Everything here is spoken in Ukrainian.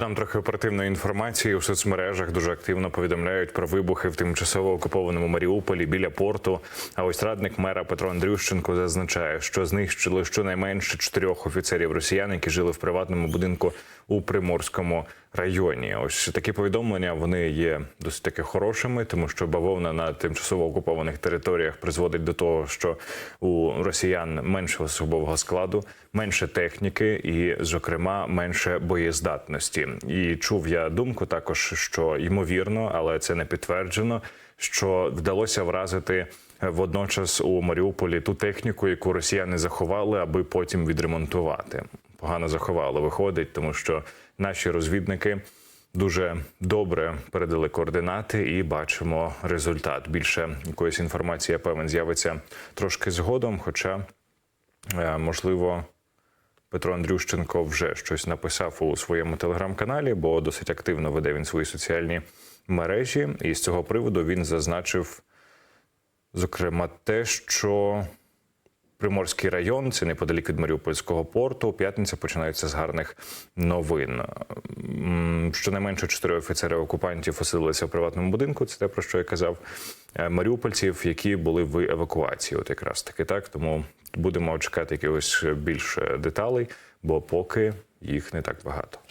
Нам трохи оперативної інформації у соцмережах дуже активно повідомляють про вибухи в тимчасово окупованому Маріуполі біля порту. А ось радник мера Петро Андрющенко зазначає, що знищили щонайменше чотирьох офіцерів росіян, які жили в приватному будинку у Приморському районі. Ось такі повідомлення вони є досить таки хорошими, тому що бавовна на тимчасово окупованих територіях призводить до того, що у росіян менше особового складу, менше техніки і, зокрема, менше боєздатності. І чув я думку також, що ймовірно, але це не підтверджено, що вдалося вразити. Водночас у Маріуполі ту техніку, яку росіяни заховали, аби потім відремонтувати. Погано заховали, виходить, тому що наші розвідники дуже добре передали координати і бачимо результат. Більше якоїсь інформації, я певен, з'явиться трошки згодом. Хоча, е, можливо, Петро Андрющенко вже щось написав у своєму телеграм-каналі, бо досить активно веде він свої соціальні мережі. І з цього приводу він зазначив, зокрема, те, що Приморський район, це неподалік від Маріупольського порту. П'ятниця починається з гарних новин. Щонайменше чотири офіцери окупантів оселилися в приватному будинку. Це те про що я казав. Е, Маріупольців, які були в евакуації, от якраз таки так. Тому будемо чекати якихось більше деталей, бо поки їх не так багато.